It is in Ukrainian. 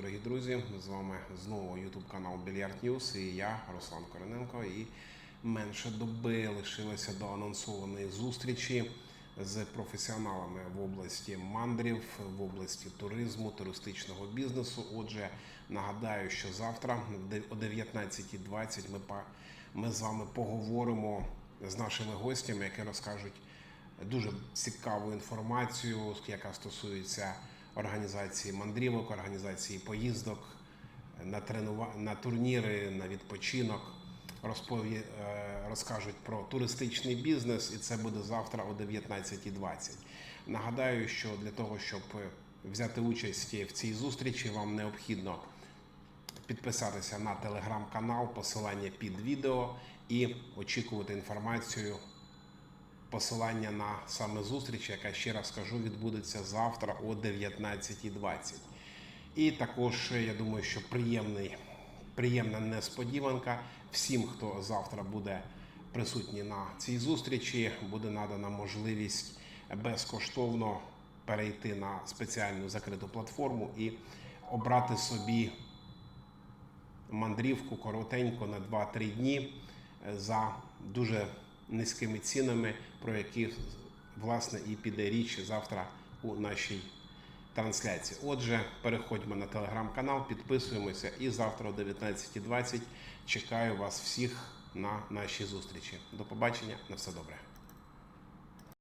дорогі друзі. З вами знову YouTube канал Більярд Ньюс і я, Руслан Корененко. І менше доби лишилося до анонсованої зустрічі з професіоналами в області мандрів, в області туризму, туристичного бізнесу. Отже, нагадаю, що завтра о 19.20 ми, ми з вами поговоримо з нашими гостями, які розкажуть дуже цікаву інформацію, яка стосується організації мандрівок, організації поїздок на тренува... на турніри, на відпочинок. Розпові... е, розкажуть про туристичний бізнес, і це буде завтра о 19.20. Нагадаю, що для того, щоб взяти участь в цій зустрічі, вам необхідно підписатися на телеграм-канал, посилання під відео і очікувати інформацію посилання на саме зустріч, яка ще раз кажу, відбудеться завтра о 19.20. І також я думаю, що приємний, приємна несподіванка всім, хто завтра буде присутній на цій зустрічі, буде надана можливість безкоштовно перейти на спеціальну закриту платформу і обрати собі мандрівку коротенько на 2-3 дні за дуже низькими цінами, про які власне і піде річ завтра у нашій трансляції. Отже, переходьмо на телеграм-канал, підписуємося і завтра о 19.20 чекаю вас всіх на нашій зустрічі. До побачення, на все добре.